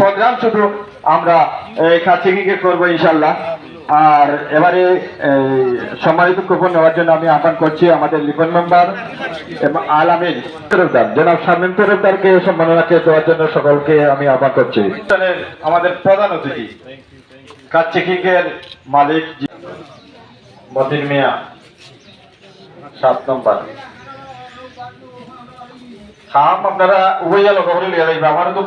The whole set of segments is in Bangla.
প্রোগ্রাম শুধু আমরা, এই কাছিকে করব ইনশাল্লাহ। আর এবারে সম্মানিত কুপন নেওয়ার জন্য আমি আহ্বান করছি আমাদের লিপন মেম্বার এবং আল আমিন তরফদার। জনাব শামীম তরফদারকে সম্মাননাকে দেওয়ার জন্য সকলকে আমি আহ্বান করছি। আমাদের প্রধান অতিথি কাচ্চিকিংয়ের মালিক মতিন মিয়া, সাত নম্বর। খাম আপনারা উভয় লোক করে লিয়ে যাইবে আমারও তো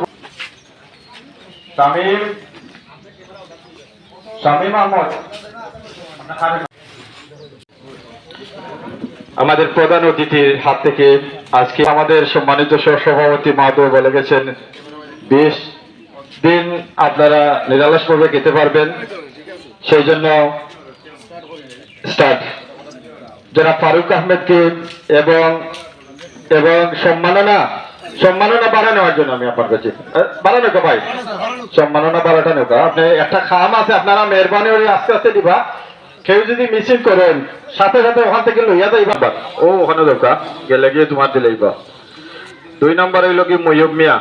শামীম শামীম আহমদ। আমাদের প্রধান অতিথির হাত থেকে আজকে আমাদের সম্মানিত সভাপতি মাধব বলে গেছেন, বিশ দিন আপনারা নিরালসভাবে খেতে পারবেন। সেই জন্য স্টার্ট। যারা ফারুক আহমেদকে এবং এবং সম্মাননা সম্মাননা বাড়া নেওয়ার জন্য আমি আপনার কাছে। বাড়ানো কা ভাই? সম্মাননা বাড়াটা নৌকা আপনি একটা খাম আছে, আপনারা মেহরবানি করে আস্তে আস্তে দিবা। কেউ যদি মিছিল করেন, সাথে সাথে ওখান থেকে লইয়া যাইবা। ও, ওখানে দৌকা গেলে গিয়ে তোমার দিলেইবা দুই নম্বর হইল কি ময়ূব মিয়া?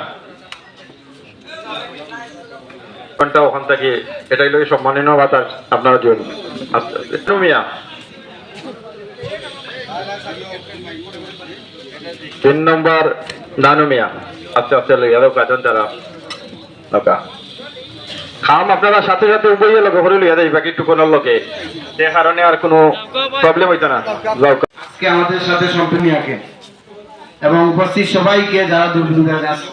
ঘণ্টা ওখান থেকে, এটাই লোক সম্মানীয় বাতাস আপনার জন্য আস্তে আস্তে। মিয়া? তিন নম্বর নানু মিয়া। আস্তে আস্তে লইয়া দাও কাজন তারা নৌকা। খাম, আপনারা সাথে সাথে উভয় লোক করে লইয়া দেয় বাকি টুকুনের লোকে। সে কারণে আর কোনো প্রবলেম হইতো না। আজকে আমাদের সাথে সম্পূর্ণিয়াকে এবং উপস্থিত সবাইকে যারা দূর দূরে আছে।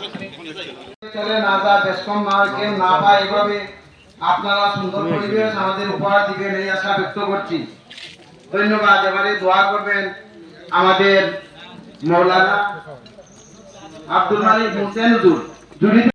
চলে, না যা বেশকম না কেউ না পায় এভাবে আপনারা সুন্দর পরিবেশ আমাদের উপহার দিবেন এই আশা ব্যক্ত করছি। ধন্যবাদ, এবারে দোয়া করবেন আমাদের মৌলানা আব্দুল মালিক জুড়ি